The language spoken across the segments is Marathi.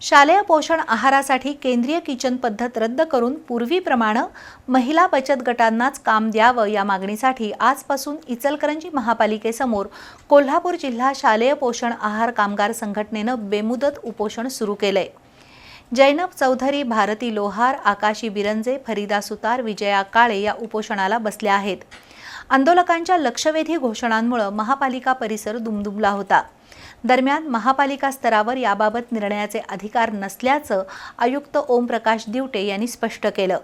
शालेय पोषण आहारासाठी केंद्रीय किचन पद्धत रद्द करून पूर्वीप्रमाणे महिला बचत गटांनाच काम द्यावं या मागणीसाठी आजपासून इचलकरंजी महापालिकेसमोर कोल्हापूर जिल्हा शालेय पोषण आहार कामगार संघटनेनं बेमुदत उपोषण सुरू केलंय. जैनब चौधरी भारती लोहार आकाशी बिरंजे फरीदा सुतार विजया काळे या उपोषणाला बसल्या आहेत. आंदोलकांच्या लक्षवेधी घोषणांमुळे महापालिका परिसर दुमदुमला होता. दरम्यान महापालिका स्तरावर याबाबत निर्णयाचे अधिकार नसल्याचं आयुक्त ओमप्रकाश दिवटे यांनी स्पष्ट केलं.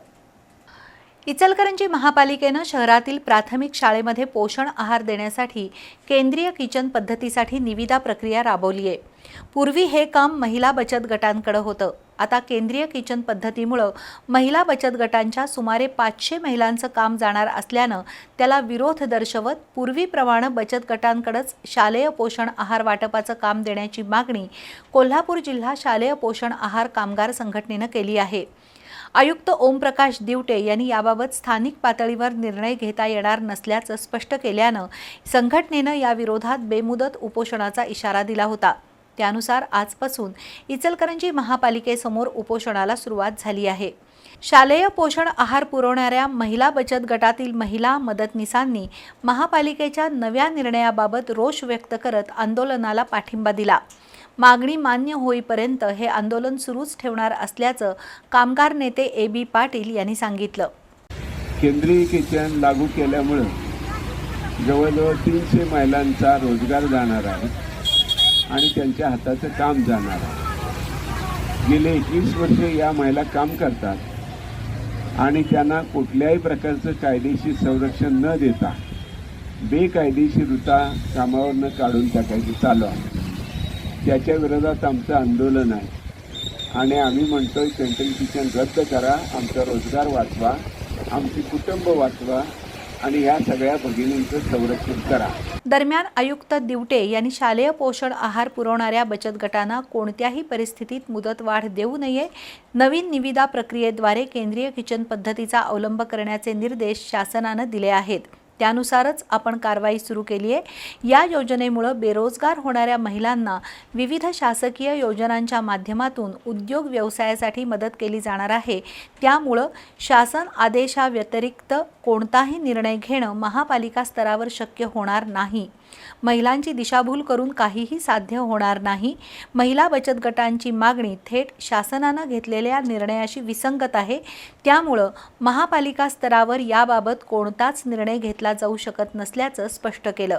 इचलकरंजी महापालिकेनं शहरातील प्राथमिक शाळेमध्ये पोषण आहार देण्यासाठी केंद्रीय किचन पद्धतीसाठी निविदा प्रक्रिया राबवली आहे. पूर्वी हे काम महिला बचत गटांकडे होतं. आता केंद्रीय किचन पद्धतीमुळं महिला बचत गटांच्या सुमारे पाचशे महिलांचं काम जाणार असल्यानं त्याला विरोध दर्शवत पूर्वीप्रमाणे बचत गटांकडंच शालेय पोषण आहार वाटपाचं काम देण्याची मागणी कोल्हापूर जिल्हा शालेय पोषण आहार कामगार संघटनेनं केली आहे. आयुक्त ओमप्रकाश दिवटे यांनी याबाबत स्थानिक पातळीवर निर्णय घेता येणार नसल्याचं स्पष्ट केल्यानं संघटनेनं या विरोधात बेमुदत उपोषणाचा इशारा दिला होता. त्यानुसार आजपासून इचलकरंजी महापालिकेसमोर उपोषणाला सुरुवात झाली आहे. शालेय पोषण आहार पुरवणाऱ्या महिला बचत गटातील महिला मदतनीसांनी महापालिकेच्या नव्या निर्णयाबाबत रोष व्यक्त करत आंदोलनाला पाठिंबा दिला. मागणी मान्य होईपर्यंत हे आंदोलन सुरूच ठेवणार असल्याचं कामगार नेते ए बी पाटील यांनी सांगितलं. केंद्रीय किचन लागू केल्यामुळं जवळजवळ तीनशे महिलांचा रोजगार जाणार आहे आणि त्यांच्या हाताचं काम जाणार आहे. गेले एकवीस वर्ष या महिला काम करतात आणि त्यांना कुठल्याही प्रकारचं कायदेशीर संरक्षण न देता बेकायदेशीरता कामावरनं काढून टाकायची चालू आहे. त्याच्या विरोधात आमचं आंदोलन आहे. आणि आम्ही म्हणतोय सेंट्रल किचन रद्द करा आमचा रोजगार वाचवा आमची कुटुंब वाचवा आणि या सगळ्या भगिनींचं संरक्षण करा. दरम्यान आयुक्त दिवटे यांनी शालेय पोषण आहार पुरवणाऱ्या बचत गटांना कोणत्याही परिस्थितीत मुदतवाढ देऊ नये नवीन निविदा प्रक्रियेद्वारे केंद्रीय किचन पद्धतीचा अवलंब करण्याचे निर्देश शासनानं दिले आहेत. त्यानुसारच आपण कारवाई सुरू केली आहे. या योजनेमुळं बेरोजगार होणाऱ्या महिलांना विविध शासकीय योजनांच्या माध्यमातून उद्योग व्यवसायासाठी मदत केली जाणार आहे. त्यामुळं शासन आदेशाव्यतिरिक्त कोणताही निर्णय घेणं महापालिका स्तरावर शक्य होणार नाही. महिलांची दिशाभूल करून काहीही साध्य होणार नाही. महिला बचत गटांची मागणी थेट शासनानं घेतलेल्या निर्णयाशी विसंगत आहे. त्यामुळं महापालिका स्तरावर याबाबत कोणताच निर्णय घेतला घेतला जाऊ शकत नसल्याचं स्पष्ट केलं.